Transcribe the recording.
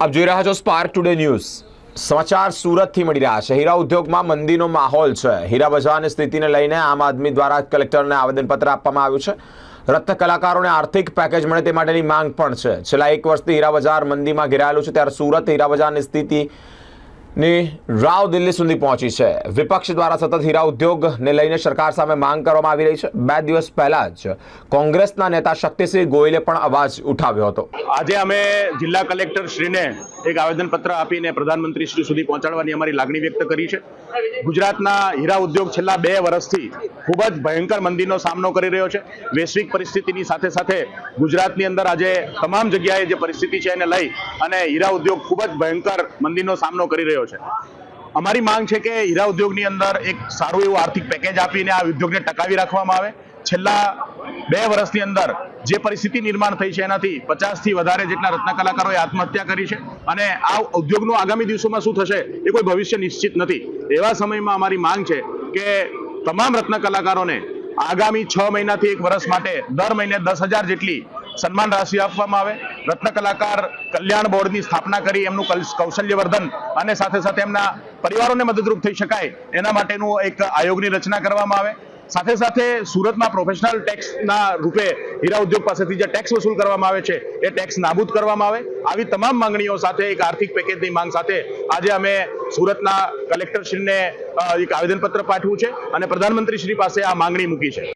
આપ જોઈ રહ્યા છો સ્પાર્ક ટુડે ન્યૂઝ સમાચાર સુરતથી મળી રહ્યા છે. હીરા ઉદ્યોગમાં મંદીનો માહોલ છે. હીરા બજારની સ્થિતિને લઈને આમ આદમી દ્વારા કલેક્ટરને આવેદનપત્ર આપવામાં આવ્યું છે. રત્ન કલાકારોને આર્થિક પેકેજ મળે તે માટેની માંગ પણ છે. છેલ્લા એક વર્ષથી હીરા બજાર મંદીમાં ઘેરાયેલું છે. ત્યારે સુરત હીરા બજારની સ્થિતિ ની રાવ દિલ્હી સુધી પહોંચી છે. વિપક્ષ દ્વારા સતત હીરા ઉદ્યોગને લઈને સરકાર સામે માંગ કરવામાં આવી રહી છે. બે દિવસ પહેલા જ કોંગ્રેસના નેતા શક્તિસિંહ ગોયલે પણ અવાજ ઉઠાવ્યો હતો. આજે અમે જિલ્લા કલેક્ટર શ્રીને એક આવેદનપત્ર આપીને પ્રધાનમંત્રી શ્રી સુધી પહોંચાડવાની અમારી લાગણી વ્યક્ત કરી છે. ગુજરાતના હીરા ઉદ્યોગ છેલ્લા બે વર્ષથી ખૂબ જ ભયંકર મંદીનો સામનો કરી રહ્યો છે. વૈશ્વિક પરિસ્થિતિની સાથે સાથે ગુજરાતની અંદર આજે તમામ જગ્યાએ જે પરિસ્થિતિ છે એને લઈ અને હીરા ઉદ્યોગ ખૂબ જ ભયંકર મંદીનો સામનો કરી રહ્યો છે. અમારી માંગ છે કે હીરા ઉદ્યોગની અંદર એક સારું એવું આર્થિક પેકેજ આપીને આ ઉદ્યોગને ટકાવી રાખવામાં આવે. છેલ્લા બે વર્ષની અંદર જે પરિસ્થિતિ નિર્માણ થઈ છે એનાથી પચાસથી વધારે જેટલા રત્ન કલાકારોએ આત્મહત્યા કરી છે અને આ ઉદ્યોગનું આગામી દિવસોમાં શું થશે એ કોઈ ભવિષ્ય નિશ્ચિત નથી. એવા સમયમાં અમારી માંગ છે કે તમામ રત્ન કલાકારોને આગામી છ મહિનાથી એક વર્ષ માટે દર મહિને દસ હજાર જેટલી સન્માન રાશિ આપવામાં આવે. રત્ન કલાકાર કલ્યાણ બોર્ડની સ્થાપના કરી, એમનું કૌશલ્યવર્ધન અને સાથે સાથે એમના પરિવારોને મદદરૂપ થઈ શકાય. એના માટેનું એક આયોગની રચના કરવામાં આવે. સાથે સાથે સુરતમાં પ્રોફેશનલ ટેક્સના રૂપે હીરા ઉદ્યોગ પાસેથી જે ટેક્સ વસૂલ કરવામાં આવે છે, એ ટેક્સ નાબૂદ કરવામાં આવે. આવી તમામ માંગણીઓ સાથે એક આર્થિક પેકેજની માંગ સાથે આજે અમે સુરતના કલેક્ટરશ્રીને એક આવેદનપત્ર પાઠવ્યું છે અને પ્રધાનમંત્રી શ્રી પાસે આ માંગણી મૂકી છે.